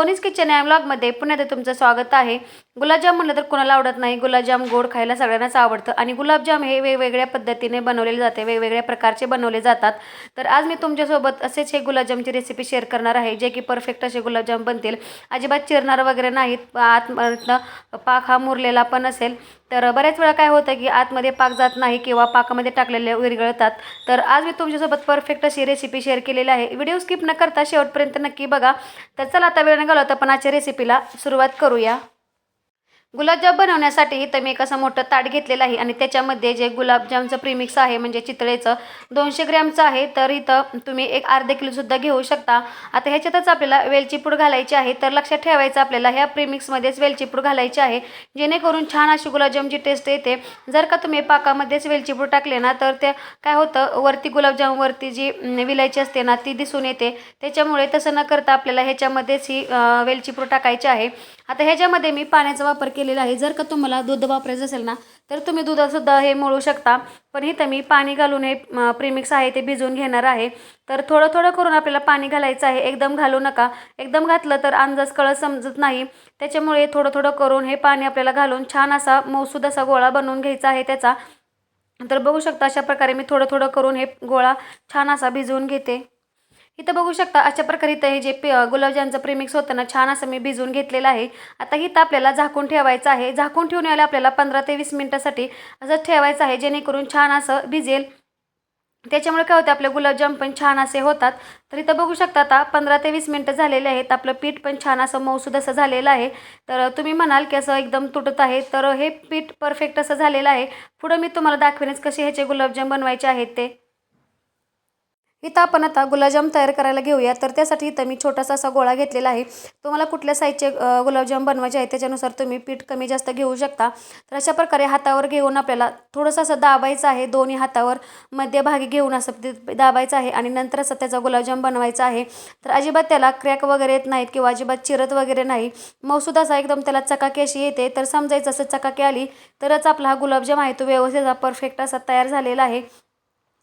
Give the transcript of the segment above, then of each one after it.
सोनीज kitchen या ब्लॉगमध्ये पुन्हा ते तुमचं स्वागत आहे. गुलाबजाम म्हणलं तर कोणाला आवडत नाही. गुलाबजाम गोड खायला सगळ्यांनाच आवडतं आणि गुलाबजाम हे वेगवेगळ्या पद्धतीने बनवलेले जाते वेगवेगळ्या प्रकारचे बनवले जातात. तर आज मी तुमच्यासोबत असेच हे गुलाबजामची रेसिपी शेअर करणार आहे जे की परफेक्ट असे गुलाबजाम बनतील. अजिबात चिरणार वगैरे नाहीत आतमधनं पाक हा मुरलेला पण असेल. तर बऱ्याच वेळा काय होतं की आतमध्ये पाक जात नाही किंवा पाकामध्ये टाकलेले विरगळतात तर आज मी तुमच्यासोबत परफेक्ट अशी रेसिपी शेअर केलेली आहे. व्हिडिओ स्किप न करता शेवटपर्यंत नक्की बघा. तर चला आता वेळ न घालवता पण आजच्या रेसिपीला सुरुवात करूया. गुलाबजाम बनवण्यासाठी इथं मी एक असं मोठं ताट घेतलेलं आहे आणि त्याच्यामध्ये जे गुलाबजामचं प्रीमिक्स आहे म्हणजे चितळेचं दोनशे ग्रॅमचं आहे तर इथं तुम्ही एक अर्धे किलोसुद्धा घेऊ शकता. आता ह्याच्यातच आपल्याला वेलची पूड घालायची आहे तर लक्षात ठेवायचं आपल्याला ह्या प्रीमिक्समध्येच वेलची पूड घालायची आहे. जेणेकरून छान अशी गुलाबजामची टेस्ट येते जर का तुम्ही पाकामध्येच वेलची पूड टाकले ना तर ते काय होतं वरती गुलाबजामवरती जी विलायची असते ना ती दिसून येते. त्याच्यामुळे तसं न करता आपल्याला ह्याच्यामध्येच ही वेलची पूड टाकायची आहे. आता ह्याच्यामध्ये मी पाण्याचा वापर केलेलं आहे. जर का तुम्हाला दूध वापरायचं असेल ना तर तुम्ही दुधातसुद्धा हे मळू शकता. पण इथं मी पाणी घालून हे प्रिमिक्स आहे ते भिजवून घेणार आहे. तर थोडं थोडं करून आपल्याला पाणी घालायचं आहे. एकदम घालू नका. एकदम घातलं तर अंदाज कळत समजत नाही. त्याच्यामुळे थोडं थोडं करून हे पाणी आपल्याला घालून छान असा मौसूद असा गोळा बनवून घ्यायचा आहे त्याचा. तर बघू शकता अशा प्रकारे मी थोडं थोडं करून हे गोळा छान असा भिजवून घेते. इथं बघू शकता अशा प्रकारे इथं हे जे पे गुलाबजामचं प्रेमिक्स होतं ना छान असं मी भिजवून घेतलेलं आहे. आता इथं आपल्याला झाकून ठेवायचं आहे. झाकून ठेवून यायला आपल्याला पंधरा ते वीस मिनटासाठी असं ठेवायचं आहे जेणेकरून छान असं भिजेल. त्याच्यामुळे काय होतं आपले गुलाबजाम पण छान असे होतात. तर इथं बघू शकता आता पंधरा ते वीस मिनटं झालेले आहेत. आपलं पीठ पण छान असं मौसूद असं झालेलं आहे. तर तुम्ही म्हणाल की असं एकदम तुटत आहे. तर हे पीठ परफेक्ट असं झालेलं आहे. पुढं मी तुम्हाला दाखवेनच कसे ह्याचे गुलाबजाम बनवायचे आहेत ते. इथं आपण आता गुलाबजाम तयार करायला घेऊया. तर त्यासाठी इथं मी छोटासा असा गोळा घेतलेला आहे. तुम्हाला कुठल्या साईजचे गुलाबजाम बनवायचे आहे त्याच्यानुसार तुम्ही पीठ कमी जास्त घेऊ शकता. तर अशा प्रकारे हातावर घेऊन आपल्याला थोडंसं असं दाबायचं आहे. दोन्ही हातावर मध्यभागी घेऊन असं दाबायचं आहे आणि नंतर असं त्याचा गुलाबजाम बनवायचा आहे. तर अजिबात त्याला क्रॅक वगैरे येत नाहीत किंवा अजिबात चिरत वगैरे नाही. मौसूद असा एकदम त्याला चकाकी अशी येते. तर समजायचं असं चकाकी आली तरच आपला हा गुलाबजाम आहे तो व्यवस्थित परफेक्ट असा तयार झालेला आहे.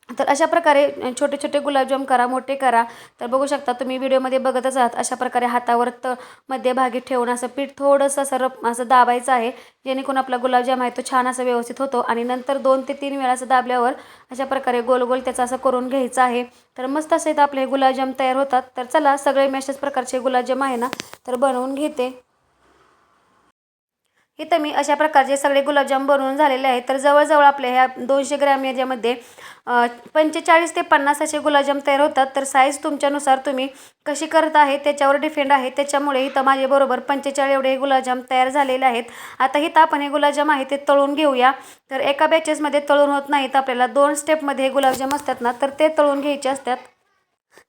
तर अशा प्रकारे छोटे छोटे गुलाबजाम करा मोठे करा. तर बघू शकता तुम्ही व्हिडिओमध्ये बघतच आहात अशा प्रकारे हातावर त मध्यभागी ठेवून असं पीठ थोडंसं असं रप असं दाबायचं आहे. जेणेकरून आपला गुलाबजाम आहे तो छान असा व्यवस्थित होतो. आणि नंतर दोन ते तीन वेळा असं दाबल्यावर अशा प्रकारे गोल गोल त्याचं असं करून घ्यायचं आहे. तर मस्त असं इथं आपले हे गुलाबजाम तयार होतात. तर चला सगळे मी अशाच प्रकारचे गुलाबजाम आहे ना तर बनवून घेते. इथं मी अशा प्रकारचे सगळे गुलाबजाम बनवून झालेले आहेत. तर जवळजवळ आपल्या ह्या दोनशे ग्रॅम याच्यामध्ये पंचेचाळीस ते पन्नास असे गुलाबजाम तयार होतात. तर साईज तुमच्यानुसार तुम्ही कशी करत आहे त्याच्यावर डिफेंड आहे. त्याच्यामुळे इथं माझ्याबरोबर पंचेचाळीस एवढे गुलाबजाम तयार झालेले आहेत. आता इथं आपण हे गुलाबजाम आहे ते तळून घेऊया. तर एका बॅचेसमध्ये तळून होत नाहीत. आपल्याला दोन स्टेपमध्ये हे गुलाबजाम असतात ना तर ते तळून घ्यायचे असतात.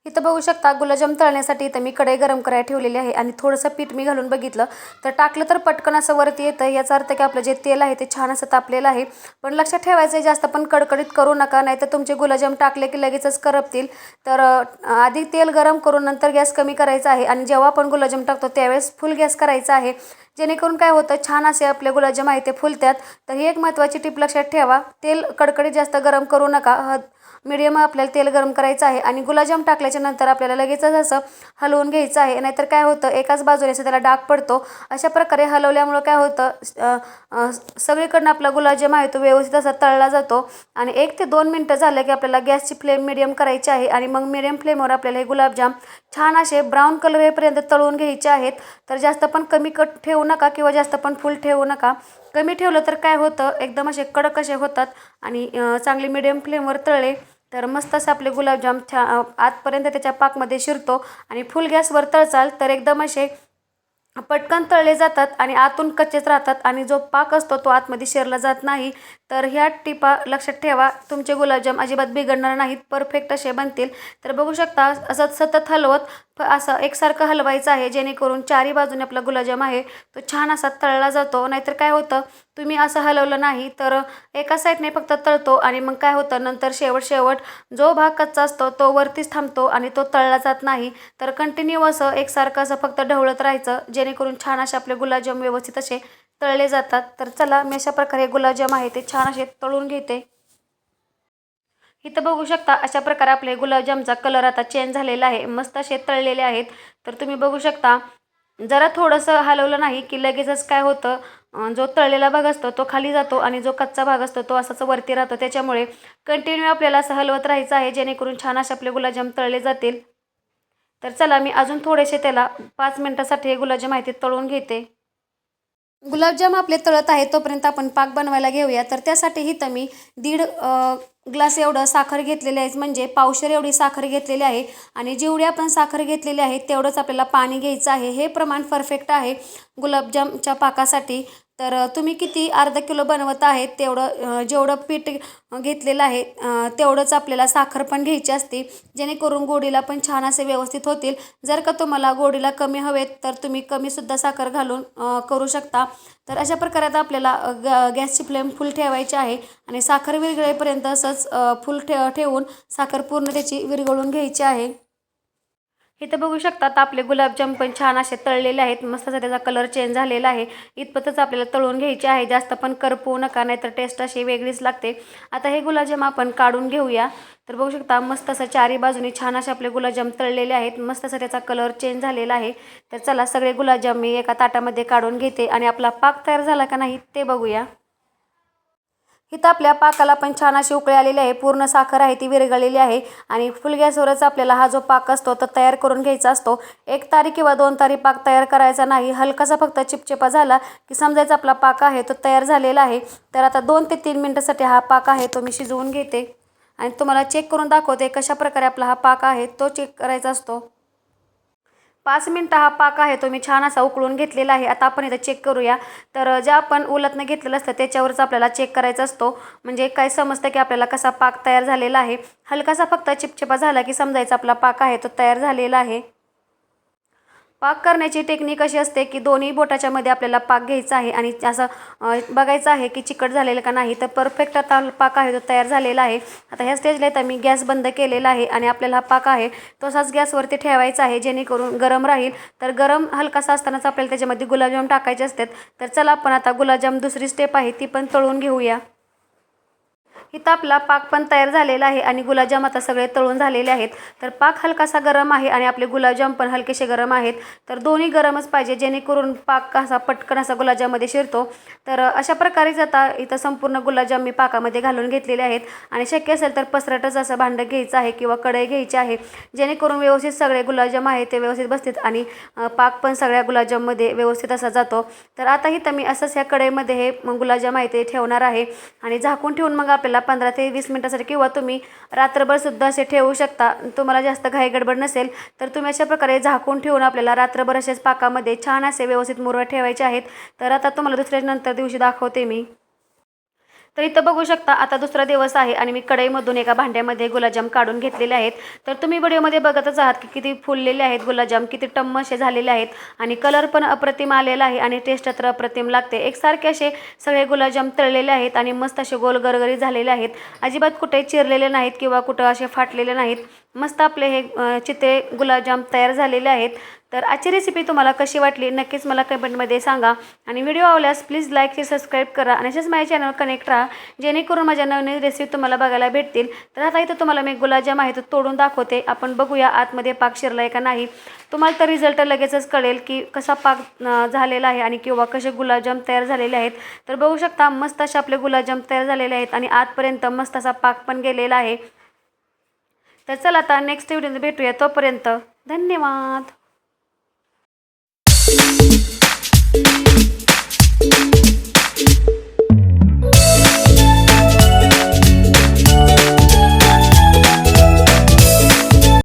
इथं बघू शकता गुलाबजाम तळण्यासाठी इथं मी कढई गरम करायला ठेवलेली आहे आणि थोडंसं पीठ मी घालून बघितलं. तर टाकलं तर पटकन असं वरती येतं. याचा अर्थ की आपलं जे तेल आहे ते छान असं तापलेलं आहे. पण लक्षात ठेवायचं आहे जास्त पण कडकडीत करू नका नाही तर तुमचे गुलाबजाम टाकले की लगेचच करपतील. तर आधी तेल गरम करून नंतर गॅस कमी करायचा आहे आणि जेव्हा आपण गुलाबजाम टाकतो त्यावेळेस फुल गॅस करायचा आहे. जेणेकरून काय होतं छान असे आपले गुलाबजाम आहे ते फुलतात. तर ही एक महत्त्वाची टिप लक्षात ठेवा. तेल कडकडीत जास्त गरम करू नका. ह मिडियम आपल्याला तेल गरम करायचं आहे आणि गुलाबजाम टाकल्याच्या नंतर आपल्याला लगेचच असं हलवून घ्यायचं आहे. नाहीतर काय होतं एकाच बाजूने असं त्याला डाग पडतो. अशा प्रकारे हलवल्यामुळं काय होतं सगळीकडनं आपला गुलाबजाम आहे तो व्यवस्थित असा तळला जातो आणि एक ते दोन मिनटं झालं की आपल्याला गॅसची फ्लेम मिडियम करायची आहे आणि मग मिडियम फ्लेमवर आपल्याला हे गुलाबजाम छान असे ब्राऊन कलर येईपर्यंत तळून घ्यायचे आहेत. तर जास्त पण कमी कट ठेवू नका किंवा जास्त पण फुल ठेवू नका. कमी ठेवलं तर काय होतं? एकदम असे कडक असे होतात आणि चांगली चांगले मिडियम फ्लेमवर तळले तर मस्त असं आपले गुलाबजाम छा आतपर्यंत त्याच्या पाकमध्ये शिरतो आणि फुल गॅसवर तळचाल तर एकदम असे पटकन तळले जातात आणि आतून कच्चेच राहतात आणि जो पाक असतो तो आतमध्ये शिरला जात नाही. तर ह्या टिपा लक्षात ठेवा. तुमचे गुलाबजाम अजिबात बिघडणार नाहीत. परफेक्ट असे बनतील. तर बघू शकता असं सतत हलवत फ- असं एकसारखं हलवायचं आहे जेणेकरून चारी बाजूने आपला गुलाबजाम आहे तो छान असा तळला जातो. नाहीतर काय होतं तुम्ही असं हलवलं नाही तर एका साईडने फक्त तळतो आणि मग काय होतं नंतर शेवट शेवट जो भाग कच्चा असतो तो वरतीच थांबतो आणि तो तळला जात नाही. तर कंटिन्यू असं एकसारखं असं फक्त ढवळत राहायचं जेणेकरून छान असे आपले गुलाबजाम व्यवस्थित असे तळले जातात. तर चला मी अशा प्रकारे गुलाबजाम आहे ते छान असे तळून घेते. इथं बघू शकता अशा प्रकारे आपले गुलाबजामचा कलर आता चेंज झालेला आहे. मस्त असे तळलेले आहेत. तर तुम्ही बघू शकता जरा थोडंसं हलवलं नाही की लगेचच काय होतं जो तळलेला भाग असतो तो खाली जातो आणि जो कच्चा भाग असतो तो असाच वरती राहतो. त्याच्यामुळे कंटिन्यू आपल्याला असं हलवत राहायचं आहे जेणेकरून छान असे आपले गुलाबजाम तळले जातील. तर चला मी अजून थोडेसे त्याला पाच मिनटासाठी हे गुलाबजाम आहे ते तळून घेते. गुलाबजाम आपले तळत आहे तोपर्यंत आपण पाक बनवायला घेऊया. तर त्यासाठी इथं मी दीड ग्लास एवढं साखर घेतलेली आहे. म्हणजे पावशेर एवढी साखर घेतलेली आहे. आणि जेवढी आपण साखर घेतलेली आहे तेवढंच आपल्याला पाणी घ्यायचं आहे. हे प्रमाण परफेक्ट आहे. गुलाबजामच्या पाकासाठी तर तुम्ही किती अर्धा किलो बनवत आहेत तेवढं जेवढं पीठ घेतलेलं आहे तेवढंच आपल्याला साखर पण घ्यायची असते. जेणेकरून गोडीला पण छान असे व्यवस्थित होतील. जर का तुम्हाला गोडीला कमी हवेत तर तुम्ही कमीसुद्धा साखर घालून करू शकता. तर अशा प्रकारे आता आपल्याला ग गॅसची फ्लेम फुल ठेवायची आहे आणि साखर विरघळेपर्यंत असंच फुल ठे ठेवून साखर पूर्ण त्याची विरघळून घ्यायची आहे. इथं बघू शकतात आपले गुलाबजाम पण छान असे तळलेले आहेत. मस्त असा त्याचा कलर चेंज झालेला आहे. इतपतच आपल्याला तळून घ्यायचे आहे. जास्त पण करपवू नका नाहीतर टेस्ट अशी वेगळीच लागते. आता हे गुलाबजाम आपण काढून घेऊया. तर बघू शकता मस्त असं चारी बाजूने छान असे आपले गुलाबजाम तळलेले आहेत. मस्त असा त्याचा कलर चेंज झालेला आहे. तर चला सगळे गुलाबजाम मी एका ताटामध्ये काढून घेते आणि आपला पाक तयार झाला का नाही ते बघूया. इथं आपल्या पाकाला पण छान अशी उकळी आलेली आहे. पूर्ण साखर आहे ती विरघळलेली आहे. आणि फुल गॅसवरच आपल्याला हा जो पाक असतो तो तयार करून घ्यायचा असतो. एक तारी किंवा दोन तारी पाक तयार करायचा नाही. हलकासा फक्त चिपचिपा झाला की समजायचा आपला पाक आहे तो तयार झालेला आहे. तर आता दोन ते तीन मिनटासाठी हा पाक आहे तो मी शिजवून घेते. आणि तुम्हाला चेक करून दाखवते कशाप्रकारे आपला हा पाक आहे तो चेक करायचा असतो. पाच मिनटं हा पाक आहे तो मी छान असा उकळून घेतलेला आहे. आता आपण इथं चेक करूया. तर ज्या आपण उलतनं घेतलेलं असतं त्याच्यावरच आपल्याला चेक करायचा असतो. म्हणजे काय समजतं की आपल्याला कसा पाक तयार झालेला आहे? हलकासा फक्त चिपचिपा झाला की समजायचा आपला पाक आहे तो तयार झालेला आहे. पाक करण्याची टेक्निक अशी असते की दोन्ही बोटाच्या मध्ये आपल्याला पाक घ्यायचा आहे आणि असं बघायचं आहे की चिकट झालेलं का नाही. तर परफेक्ट आता पाक आहे तो तयार झालेला आहे. आता ह्या स्टेजला आता मी गॅस बंद केलेला आहे आणि आपल्याला हा पाक आहे तसाच गॅसवरती ठेवायचा आहे जेणेकरून गरम राहील. तर गरम हलकासा असतानाच आपल्याला त्याच्यामध्ये गुलाबजाम टाकायचे असतात. तर चला आपण आता गुलाबजाम दुसरी स्टेप आहे ती पण तळून घेऊया. इथं आपला पाक पण तयार झालेला आहे आणि गुलाबजाम आता सगळे तळून झालेले आहेत. तर पाक हलकासा गरम आहे आणि आपले गुलाबजाम पण हलकेसे गरम आहेत. तर दोन्ही गरमच पाहिजे जेणेकरून पाक असा पटकन असा गुलाबजाममध्ये शिरतो. तर अशा प्रकारेच आता इथं संपूर्ण गुलाबजाम मी पाकामध्ये घालून घेतलेले आहेत. आणि शक्य असेल तर पसरटच असं भांडं घ्यायचं आहे किंवा कढई घ्यायची आहे. जेणेकरून व्यवस्थित सगळे गुलाबजाम आहे ते व्यवस्थित बसतील आणि पाक पण सगळ्या गुलाबजाममध्ये व्यवस्थित असा जातो. तर आता इथं मी असंच ह्या कढईमध्ये हे गुलाबजाम आहे ते ठेवणार आहे. आणि झाकून ठेवून मग आपल्याला पंधरा ते वीस मिनटासाठी किंवा तुम्ही रात्रभरसुद्धा असे ठेवू शकता. तुम्हाला जास्त घाई गडबड नसेल तर तुम्ही अशा प्रकारे झाकून ठेवून आपल्याला रात्रभर असेच पाकामध्ये छान असे व्यवस्थित मुरवत ठेवायचे आहेत. तर आता तुम्हाला दुसऱ्या नंतर दिवशी दाखवते मी. तर इथं बघू शकता आता दुसरा दिवस आहे आणि मी कढईमधून एका भांड्यामध्ये गुलाबजाम काढून घेतलेले आहेत. तर तुम्ही व्हिडिओमध्ये बघतच आहात की किती फुललेले आहेत गुलाबजाम किती टम्म असे झालेले आहेत आणि कलर पण अप्रतिम आलेला आहे आणि टेस्ट तर अप्रतिम लागते. एकसारखे असे सगळे गुलाबजाम तळलेले आहेत आणि मस्त असे गोल गरगरी झालेले आहेत. अजिबात कुठे चिरलेले नाहीत किंवा कुठं असे फाटलेले नाहीत. मस्त आपले हे अ, चित्रे गुलाबजाम तयार झालेले आहेत. तर आजची रेसिपी तुम्हाला कशी वाटली नक्कीच मला कमेंटमध्ये सांगा. आणि व्हिडिओ आवडल्यास प्लीज लाईक शेअर सबस्क्राईब करा. आणि असेच माझ्या चॅनल कनेक्ट राहा जेणेकरून माझ्या नवीन रेसिपी तुम्हाला बघायला भेटतील. तर आता इथं तुम्हाला मी गुलाबजाम आहे तो तोडून दाखवते. आपण बघूया आतमध्ये पाक शिरला आहे का नाही. तुम्हाला तर रिझल्ट लगेचच कळेल की कसा पाक झालेला आहे आणि किंवा कसे गुलाबजाम तयार झालेले आहेत. तर बघू शकता मस्त असे आपले गुलाबजाम तयार झालेले आहेत आणि आतपर्यंत मस्त असा पाक पण गेलेला आहे. तर चला आता नेक्स्ट व्हिडिओ भेटूया तोपर्यंत. धन्यवाद.